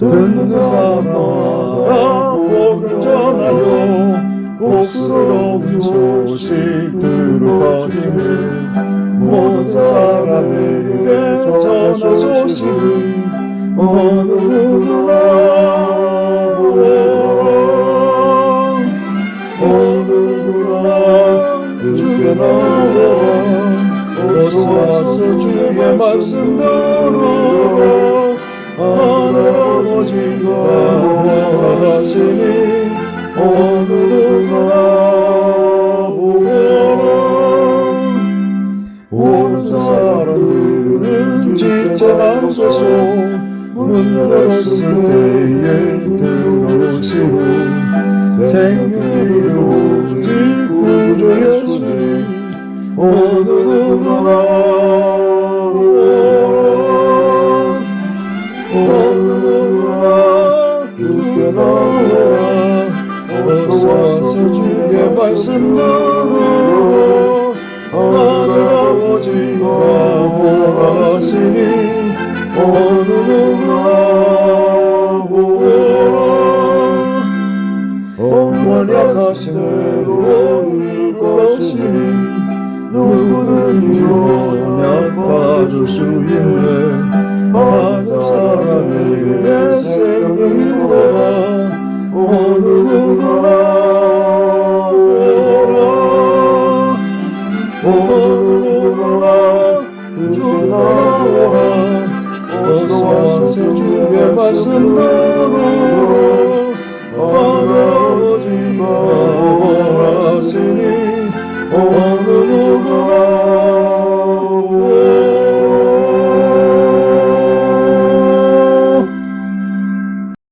듣는 사람마다 복을 전하여 복스러운 소식들로 가지니 모든 사람에게 전하소서니 어느 누구나 어느 누구나 주께 나오라 어서 와서 주의 말씀대로 주님 오늘도 나보게라 온 사람들은 지쳐가소서. 문 열었을 때에 들어오시오 생명을 오직 구조 예수님 오늘도 나보게라 오늘도 나 당신 눈으로 아버지 보호하시니 오늘은 나보라 온통 약하신 대로 올 것이니 누구는 요약 봐주시 Lord, to the one, to